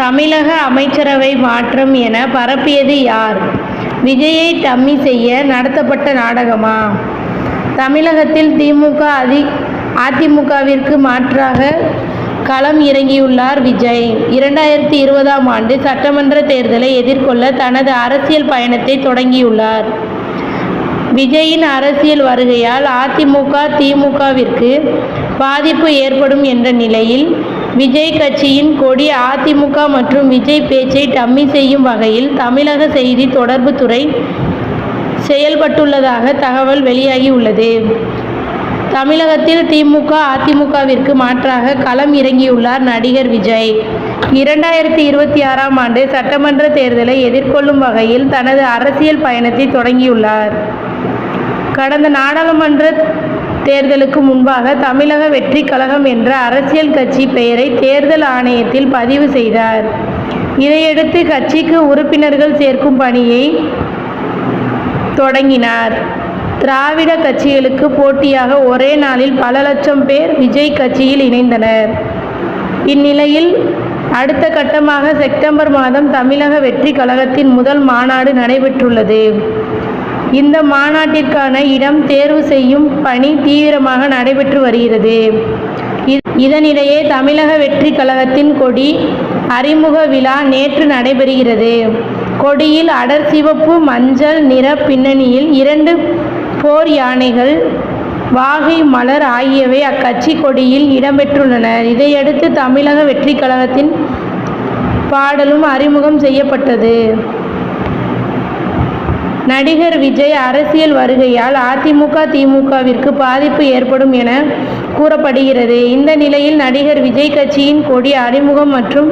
தமிழக அமைச்சரவை மாற்றம் என பரப்பியது யார்? விஜயை டம்மி செய்ய நடத்தப்பட்ட நாடகமா? தமிழகத்தில் திமுக அதி அதிமுகவிற்கு மாற்றாக களம் இறங்கியுள்ளார் விஜய். இரண்டாயிரத்தி இருபதாம் ஆண்டு சட்டமன்ற தேர்தலை எதிர்கொள்ள தனது அரசியல் பயணத்தை தொடங்கியுள்ளார். விஜயின் அரசியல் வருகையால் அதிமுக திமுகவிற்கு பாதிப்பு ஏற்படும் என்ற நிலையில் விஜய் கட்சியின் கொடி அதிமுக மற்றும் விஜய் பேச்சை டம்மி செய்யும் வகையில் தமிழக செய்தி தொடர்புத்துறை செயல்பட்டுள்ளதாக தகவல் வெளியாகியுள்ளது. தமிழகத்தில் திமுக அதிமுகவிற்கு மாற்றாக களம் இறங்கியுள்ளார் நடிகர் விஜய். இரண்டாயிரத்தி இருபத்தி ஆறாம் ஆண்டு சட்டமன்ற தேர்தலை எதிர்கொள்ளும் வகையில் தனது அரசியல் பயணத்தை தொடங்கியுள்ளார். கடந்த நாடாளுமன்ற தேர்தலுக்கு முன்பாக தமிழக வெற்றி கழகம் என்ற அரசியல் கட்சி பெயரை தேர்தல் ஆணையத்தில் பதிவு செய்தார். இதையடுத்து கட்சிக்கு உறுப்பினர்கள் சேர்க்கும் பணியை தொடங்கினார். திராவிட கட்சிகளுக்கு போட்டியாக ஒரே நாளில் பல லட்சம் பேர் விஜய் கட்சியில் இணைந்தனர். இந்நிலையில் அடுத்த கட்டமாக செப்டம்பர் மாதம் தமிழக வெற்றி கழகத்தின் முதல் மாநாடு நடைபெற்றுள்ளது. இந்த மாநாட்டிற்கான இடம் தேர்வு செய்யும் பணி தீவிரமாக நடைபெற்று வருகிறது. இதனிடையே தமிழக வெற்றி கழகத்தின் கொடி அறிமுக விழா நேற்று நடைபெறுகிறது. கொடியில் அடர் சிவப்பு மஞ்சள் நிற பின்னணியில் இரண்டு போர் யானைகள் வாகை மலர் ஆகியவை அக்கட்சி கொடியில் இடம்பெற்றுள்ளன. இதையடுத்து தமிழக வெற்றி கழகத்தின் பாடலும் அறிமுகம் செய்யப்பட்டது. நடிகர் விஜய் அரசியல் வருகையால் அதிமுக திமுகவிற்கு பாதிப்பு ஏற்படும் என கூறப்படுகிறது. இந்த நிலையில் நடிகர் விஜய் கட்சியின் கொடி அறிமுகம் மற்றும்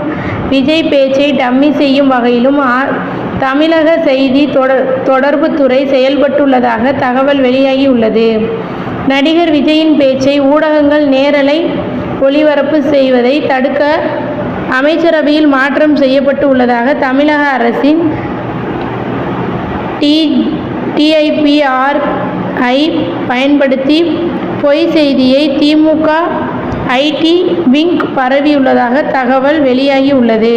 விஜய் பேச்சை டம்மி செய்யும் வகையிலும் ஆ- தமிழக செய்தி தொடர் தொடர்புத்துறை செயல்பட்டுள்ளதாக தகவல் வெளியாகியுள்ளது. நடிகர் விஜயின் பேச்சை ஊடகங்கள் நேரலை ஒளிபரப்பு செய்வதை தடுக்க அமைச்சரவையில் மாற்றம் செய்யப்பட்டு உள்ளதாக தமிழக அரசின் டி டிஐபிஆர் ஐ பயன்படுத்தி பொய் செய்தியை திமுக ஐடி விங் பரவியுள்ளதாக தகவல் வெளியாகியுள்ளது